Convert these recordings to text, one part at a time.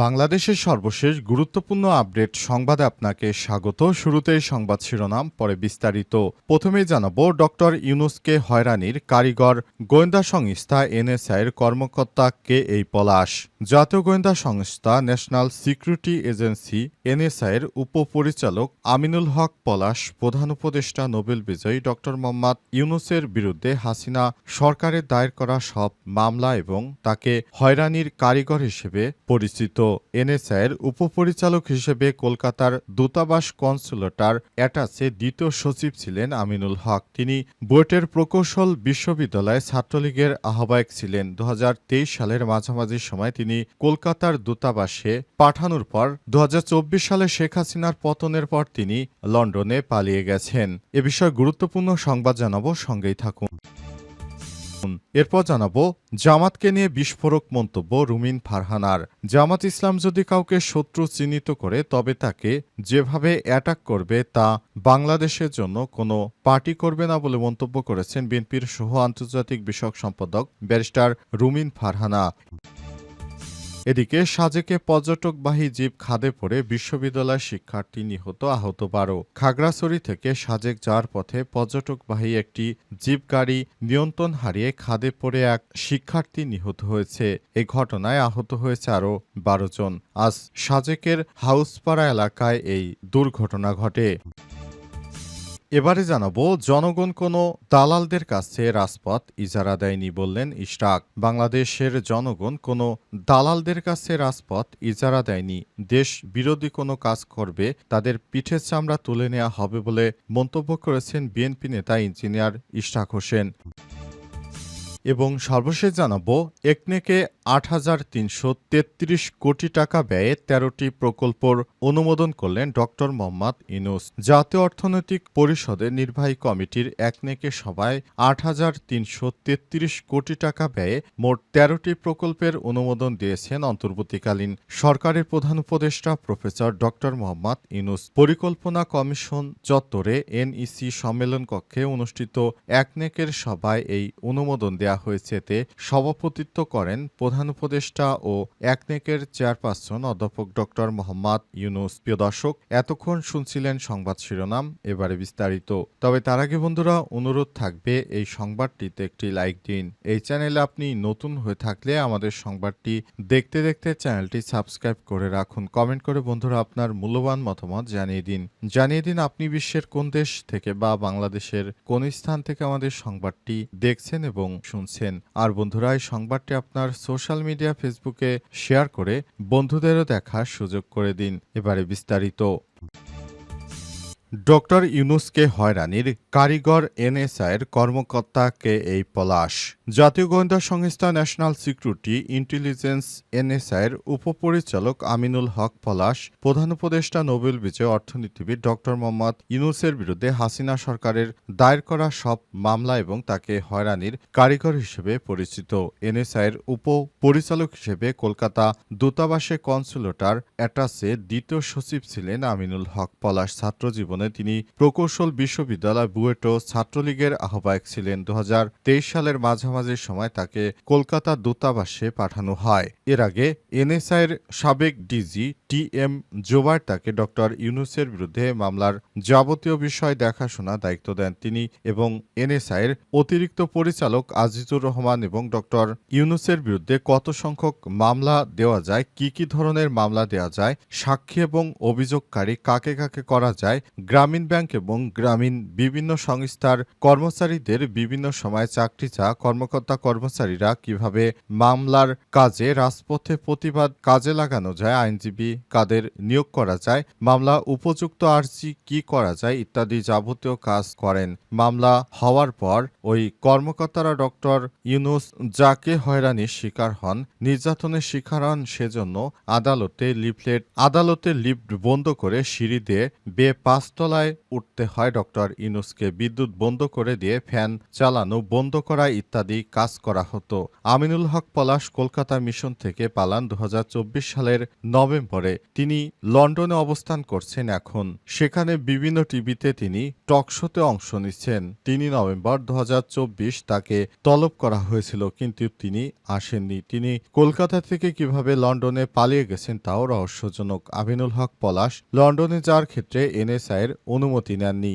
বাংলাদেশের সর্বশেষ গুরুত্বপূর্ণ আপডেট সংবাদে আপনাকে স্বাগত। শুরুতেই সংবাদ শিরোনাম, পরে বিস্তারিত। প্রথমেই জানাব, ডক্টর ইউনুসকে হয়রানির কারিগর গোয়েন্দা সংস্থা এনএসআইয়ের কর্মকর্তা কে এই পলাশ। জাতীয় গোয়েন্দা সংস্থা ন্যাশনাল সিকিউরিটি এজেন্সি এনএসআইয়ের উপপরিচালক আমিনুল হক পলাশ, প্রধান উপদেষ্টা নোবেল বিজয়ী ডক্টর মোহাম্মদ ইউনুসের বিরুদ্ধে হাসিনা সরকারের দায়ের করা সব মামলা এবং তাকে হয়রানির কারিগর হিসেবে পরিচিত। এনএসআইয়ের উপপরিচালক হিসেবে কলকাতার দূতাবাস কনসুলেটার অ্যাটাচে দ্বিতীয় সচিব ছিলেন আমিনুল হক। তিনি বুয়েটের প্রকৌশল বিশ্ববিদ্যালয়ে ছাত্রলীগের আহ্বায়ক ছিলেন। দু হাজার তেইশ সালের মাঝামাঝি সময় তিনি কলকাতার দূতাবাসে পাঠানোর পর দুহাজার চব্বিশ সালে শেখ হাসিনার পতনের পর তিনি লন্ডনে পালিয়ে গেছেন। এ বিষয়ে গুরুত্বপূর্ণ সংবাদ জানাব, সঙ্গেই থাকুন। এরপর জানাব, জামাতকে নিয়ে বিস্ফোরক মন্তব্য রুমিন ফারহানার। জামাত ইসলাম যদি কাউকে শত্রু চিহ্নিত করে, তবে তাকে যেভাবে অ্যাটাক করবে তা বাংলাদেশের জন্য কোনো পার্টি করবে না বলে মন্তব্য করেছেন বিএনপির সহ আন্তর্জাতিক বিষয়ক সম্পাদক ব্যারিস্টার রুমিন ফারহানা। এদিকে সাজেকে পর্যটকবাহী জিপ খাদে পড়ে বিশ্ববিদ্যালয় শিক্ষার্থী নিহত আহত বারো। খাগড়াছড়ি থেকে সাজেক যাওয়ার পথে পর্যটকবাহী একটি জিপ গাড়ি নিয়ন্ত্রণ হারিয়ে খাদে পড়ে এক শিক্ষার্থী নিহত হয়েছে। এ ঘটনায় আহত হয়েছে আরও বারো জন। আজ সাজেকের হাউসপাড়া এলাকায় এই দুর্ঘটনা ঘটে। এবারে জানাব, জনগণ কোন দালালদের কাছে রাজপথ ইজারা দেয়নি বললেন ইশরাক। বাংলাদেশের জনগণ কোন দালালদের কাছে রাজপথ ইজারা দেয়নি। দেশ বিরোধী কোনো কাজ করবে, তাদের পিঠে চামড়া তুলে নেওয়া হবে বলে মন্তব্য করেছেন বিএনপি নেতা ইঞ্জিনিয়ার ইশরাক হোসেন। এবং সর্বশেষ জানাব, একনেকে আট হাজার তিনশো তেত্রিশ কোটি টাকা ব্যয়ে তেরোটি প্রকল্পর অনুমোদন করলেন ডক্টর মোহাম্মদ ইনুস জাতীয় অর্থনৈতিক পরিষদের নির্বাহী কমিটির একনেকে সভায় আট হাজার তিনশো তেত্রিশ কোটি টাকা ব্যয়ে মোট তেরোটি প্রকল্পের অনুমোদন দিয়েছেন অন্তর্বর্তীকালীন সরকারের প্রধান উপদেষ্টা প্রফেসর ডক্টর মোহাম্মদ ইনুস পরিকল্পনা কমিশন চত্বরে এনইসি সম্মেলন কক্ষে অনুষ্ঠিত একনেকের সভায় এই অনুমোদন দেয়া হয়েছে এতে সভাপতিত্ব করেন প্রধান উপদেষ্টা ও একনেকের চেয়ারপারসন অধ্যাপক ডক্টর মোহাম্মদ ইউনুস। প্রিয় দর্শক, এতক্ষণ শুনছিলেন সংবাদ শিরোনাম, এবারে বিস্তারিত। তবে তার আগে বন্ধুরা, অনুরোধ থাকবে এই সংবাদটিতে একটি লাইক দিন। এই চ্যানেলে আপনি নতুন হয়ে থাকলে আমাদের সংবাদটি দেখতে দেখতে চ্যানেলটি সাবস্ক্রাইব করে রাখুন। কমেন্ট করে বন্ধুরা আপনার মূল্যবান মতামত জানিয়ে দিন। জানিয়ে দিন আপনি বিশ্বের কোন দেশ থেকে বা বাংলাদেশের কোন স্থান থেকে আমাদের সংবাদটি দেখছেন এবং শুনছেন। আর বন্ধুরা, এই সংবাদটি আপনার সোশ্যাল মিডিয়া ফেসবুকে শেয়ার করে বন্ধুদেরও দেখার সুযোগ করে দিন। এবারে বিস্তারিত। ডক্টর ইউনুসকে হয়রানির কারিগর এনএসআইয়ের কর্মকর্তা কে এই পলাশ। জাতীয় গোয়েন্দা সংস্থা ন্যাশনাল সিকিউরিটি ইন্টেলিজেন্স এনএসআইয়ের উপপরিচালক আমিনুল হক পলাশ, প্রধান উপদেষ্টা নোবেল বিজয় অর্থনীতিবিদ ডক্টর মোহাম্মদ ইউনুসের বিরুদ্ধে হাসিনা সরকারের দায়ের করা সব মামলা এবং তাকে হয়রানির কারিগর হিসেবে পরিচিত। এনএসআইয়ের উপ পরিচালক হিসেবে কলকাতা দূতাবাসে কনসুলেটার অ্যাটাসে দ্বিতীয় সচিব ছিলেন আমিনুল হক পলাশ। ছাত্র জীবনে তিনি প্রকৌশল বিশ্ববিদ্যালয় বুয়েটো ছাত্রলীগের আহ্বায়ক ছিলেন। দু হাজার তেইশ সালের মাঝামাঝি সময় তাকে কলকাতা দূতাবাসে পাঠানো হয়। এর আগে এনএসআইয়ের সাবেক ডিজি টি এম জোবার তাকে ডক্টর ইউনুসের বিরুদ্ধে মামলার যাবতীয় বিষয় দেখাশোনা দায়িত্ব দেন তিনি এবং এনএসআইয়ের অতিরিক্ত পরিচালক আজিজুর রহমান এবং ডক্টর ইউনুসের বিরুদ্ধে কত সংখ্যক মামলা দেওয়া যায়, কি কি ধরনের মামলা দেওয়া যায়, সাক্ষী এবং অভিযোগকারী কাকে কাকে করা যায়, গ্রামীণ ব্যাংক এবং গ্রামীণ বিভিন্ন সংস্থার কর্মচারীদের বিভিন্ন সময় চাকরি চা কর্মকর্তা কর্মচারীরা কীভাবে মামলার কাজে রাজপথে প্রতিবাদ কাজে লাগানো যায়, আইনজীবী কাদের নিয়োগ করা যায়, মামলা উপযুক্ত আর্জি কি করা যায় ইত্যাদি যাবতীয় কাজ করেন। মামলা হওয়ার পর ওই কর্মকর্তারা ডক্টর ইউনুস যাকে হয়রানির শিকার হন, নির্যাতনের শিকার হন সেজন্য আদালতে লিফলেট, আদালতে লিফট বন্ধ করে সিঁড়ি দিয়ে বে পাঁচতলা নিচতলায় উঠতে হয়। ডক্টর ইনুসকে বিদ্যুৎ বন্ধ করে দিয়ে ফ্যান চালানো বন্ধ করা ইত্যাদি কাজ করা হতো। আমিনুল হক পলাশ কলকাতা মিশন থেকে পালান দু হাজার চব্বিশ সালের নভেম্বরে। তিনি লন্ডনে অবস্থান করছেন এখন। সেখানে বিভিন্ন টিভিতে তিনি টকশোতে অংশ নিচ্ছেন। তিনি নভেম্বর দু হাজার চব্বিশ তাকে তলব করা হয়েছিল, কিন্তু তিনি আসেননি। তিনি কলকাতা থেকে কীভাবে লন্ডনে পালিয়ে গেছেন তাও রহস্যজনক। আমিনুল হক পলাশ লন্ডনে যাওয়ার ক্ষেত্রে এনএসআইয়ের অনুমতি নেননি।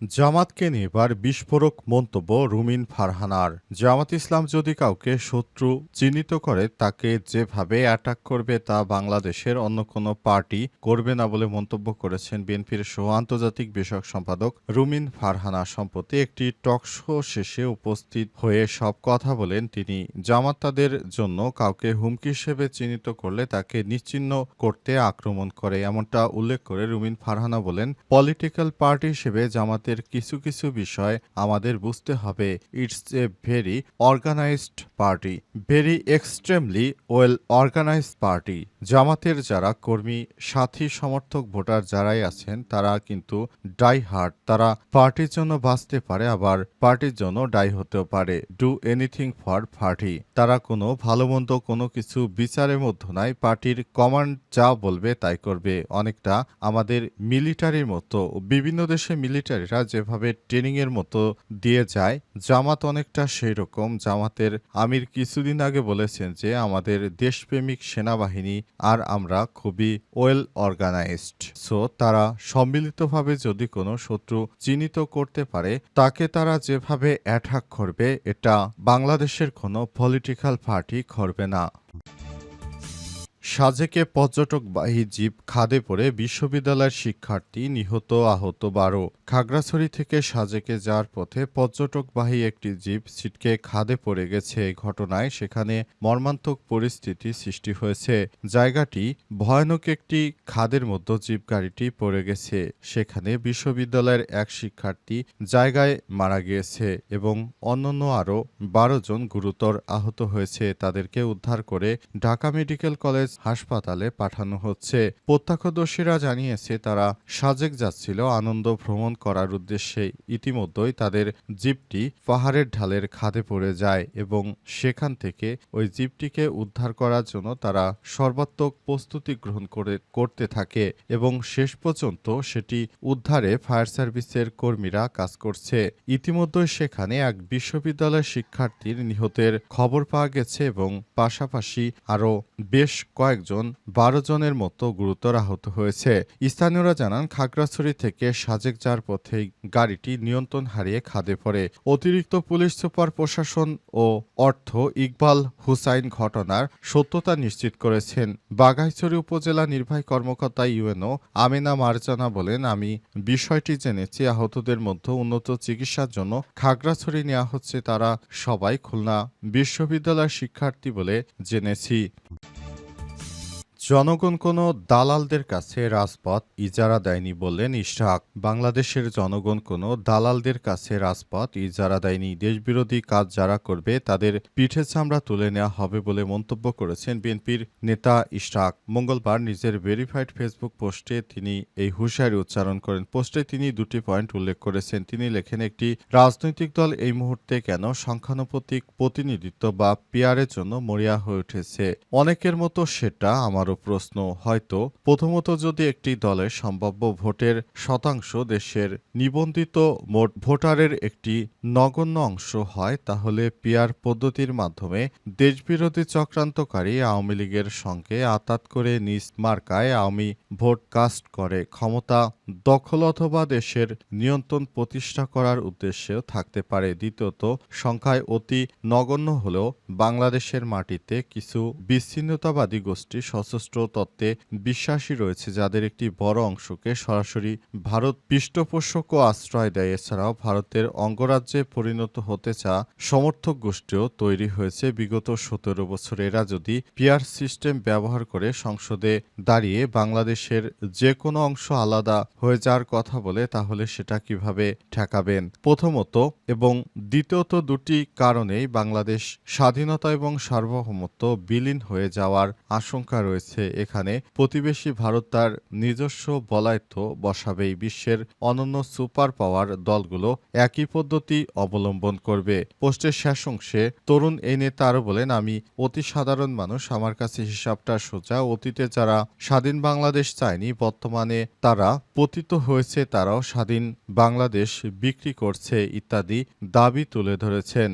জামাতকে নিয়ে এবার বিস্ফোরক মন্তব্য রুমিন ফারহানার। জামাত ইসলাম যদি কাউকে শত্রু চিহ্নিত করে, তাকে যেভাবে অ্যাটাক করবে তা বাংলাদেশের অন্য কোনো পার্টি করবে না বলে মন্তব্য করেছেন বিএনপির সহ আন্তর্জাতিক বিষয়ক সম্পাদক রুমিন ফারহানা। সম্প্রতি একটি টক শো শেষে উপস্থিত হয়ে সব কথা বলেন তিনি। জামাত তাদের জন্য কাউকে হুমকি হিসেবে চিহ্নিত করলে তাকে নিশ্চিহ্ন করতে আক্রমণ করে, এমনটা উল্লেখ করে রুমিন ফারহানা বলেন। পলিটিক্যাল পার্টি হিসেবে জামাতের কিছু কিছু বিষয় আমাদের বুঝতে হবে। It's a very organised party very extremely well organised party জামাতের যারা কর্মী, সাথী সমর্থক, ভোটার যারাই আছেন, তারা কিন্তু ডাই হার্ট তারা পার্টির জন্য বাঁচতে পারে, আবার পার্টির জন্য ডাই হতেও পারে। ডু এনিথিং ফর পার্টি তারা কোনো ভালো মন্দ কোনো কিছু বিচারের মধ্যে নাই পার্টির কমান্ড যা বলবে তাই করবে। অনেকটা আমাদের মিলিটারির মতো। বিভিন্ন দেশে মিলিটারিরা যেভাবে ট্রেনিং এর মতো দিয়ে যায়, জামাত অনেকটা সেই রকম জামাতের আমির কিছুদিন আগে বলেছেন যে, আমাদের দেশপ্রেমিক সেনাবাহিনী আর আমরা খুবই ওয়েল অর্গানাইজড সো তারা সম্মিলিতভাবে যদি কোনো শত্রু চিহ্নিত করতে পারে, তাকে তারা যেভাবে অ্যাটাক করবে, এটা বাংলাদেশের কোনো পলিটিক্যাল পার্টি করবে না। সাজেকে পর্যটকবাহী জীব খাদে পড়ে বিশ্ববিদ্যালয়ের শিক্ষার্থী নিহত আহত বারো। খাগড়াছড়ি থেকে সাজেকে যাওয়ার পথে পর্যটকবাহী একটি জীব ছিটকে খাদে পড়ে গেছে। এই ঘটনায় সেখানে মর্মান্তক পরিস্থিতি সৃষ্টি হয়েছে। জায়গাটি ভয়ানক একটি খাদের মধ্যে জীব গাড়িটি পড়ে গেছে। সেখানে বিশ্ববিদ্যালয়ের এক শিক্ষার্থী জায়গায় মারা গিয়েছে এবং অন্যান্য আরও বারো জন গুরুতর আহত হয়েছে। তাদেরকে উদ্ধার করে ঢাকা মেডিকেল কলেজ হাসপাতালে পাঠানো হচ্ছে। প্রত্যক্ষদর্শীরা জানিয়েছে, তারা সাজেক যাচ্ছিল, আনন্দ ভ্রমণ করার উদ্দেশ্যে। ইতিমধ্যেই তাদের জিপটি পাহাড়ের ঢালের খাদে পড়ে যায় এবং সেখান থেকে ওই জিপটিকে উদ্ধার করার জন্য তারা সর্বাত্মক প্রস্তুতি গ্রহণ করে, করতে থাকে এবং শেষ পর্যন্ত সেটি উদ্ধারে ফায়ার সার্ভিসের কর্মীরা কাজ করছে। ইতিমধ্যে সেখানে এক বিশ্ববিদ্যালয়ের শিক্ষার্থীর নিহতের খবর পাওয়া গেছে এবং পাশাপাশি আরও বেশ কয়েকজন বারো জনের মতো গুরুতর আহত হয়েছে। স্থানীয়রা জানান, খাগড়াছড়ি থেকে সাজেক যাওয়ার পথে গাড়িটি নিয়ন্ত্রণ হারিয়ে খাদে পড়ে। অতিরিক্ত পুলিশ সুপার প্রশাসন ও অর্থ ইকবাল হুসাইন ঘটনার সত্যতা নিশ্চিত করেছেন। বাঘাইছড়ি উপজেলা নির্বাহী কর্মকর্তা ইউএনও আমিনা মারজানা বলেন, আমি বিষয়টি জেনেছি, আহতদের মধ্যে উন্নত চিকিৎসার জন্য খাগড়াছড়ি নেওয়া হচ্ছে, তারা সবাই খুলনা বিশ্ববিদ্যালয়ের শিক্ষার্থী বলে জেনেছি। জনগণ কোনো দালালদের কাছে রাজপথ ইজারা দেয়নি বললেন ইশরাক। বাংলাদেশের জনগণ কোনো দালালদের কাছে রাজপথ ইজারা দেয়নি। দেশবিরোধী কাজ যারা করবে তাদের পিঠে চামড়া তুলে নেওয়া হবে বলে মন্তব্য করেছেন বিএনপির নেতা ইশরাক। মঙ্গলবার নিজের ভেরিফাইড ফেসবুক পোস্টে তিনি এই হুঁশিয়ারি উচ্চারণ করেন। পোস্টে তিনি দুটি পয়েন্ট উল্লেখ করেছেন। তিনি লেখেন, একটি রাজনৈতিক দল এই মুহূর্তে কেন সংখ্যানুপাতিক প্রতিনিধিত্ব বা পিয়ারের জন্য মরিয়া হয়ে উঠেছে? অনেকের মতো সেটা আমারও প্রশ্ন, হয়তো প্রথমত যদি একটি দলের সম্ভাব্য ভোটের শতাংশ দেশের নিবন্ধিত মোট ভোটারের একটি নগণ্য অংশ হয়, তাহলে পিয়ার পদ্ধতির মাধ্যমে দেশবিরোধী চক্রান্তকারী আওয়ামী লীগের সঙ্গে আতাত করে নিজ মার্কায় আওয়ামী ভোট কাস্ট করে ক্ষমতা দখল অথবা দেশের নিয়ন্ত্রণ প্রতিষ্ঠা করার উদ্দেশ্যেও থাকতে পারে। দ্বিতীয়ত, সংখ্যায় অতি নগণ্য হলেও বাংলাদেশের মাটিতে কিছু বিচ্ছিন্নতাবাদী গোষ্ঠী সশস্ত্র তত্ত্বে বিশ্বাসী রয়েছে যাদের একটি বড় অংশকে সরাসরি ভারত পৃষ্ঠপোষক ও আশ্রয় দেয়। এছাড়াও ভারতের অঙ্গরাজ্যে পরিণত হতে চা সমর্থক গোষ্ঠীও তৈরি হয়েছে বিগত সতেরো বছর। এরা যদি পিয়ার সিস্টেম ব্যবহার করে সংসদে দাঁড়িয়ে বাংলাদেশের যে কোনো অংশ আলাদা হয়ে যাওয়ার কথা বলে, তাহলে সেটা কীভাবে ঠেকাবেন? প্রথমত এবং দ্বিতীয়ত দুটি কারণেই বাংলাদেশ স্বাধীনতা এবং সার্বভৌমত্ব বিলীন হয়ে যাওয়ার আশঙ্কা রয়েছে। বলেছে এখানে প্রতিবেশী ভারত তার নিজস্ব বলায়ত্ত বসাবেই বিশ্বের অনন্য সুপার পাওয়ার দলগুলো একই পদ্ধতি অবলম্বন করবে। পোস্টের শেষ অংশে তরুণ এই নেতা আরও বলেন, আমি অতি সাধারণ মানুষ, আমার কাছে হিসাবটা সোজা। অতীতে যারা স্বাধীন বাংলাদেশ চায়নি, বর্তমানে তারা পতিত হয়েছে, তারাও স্বাধীন বাংলাদেশ বিক্রি করছে ইত্যাদি দাবি তুলে ধরেছেন।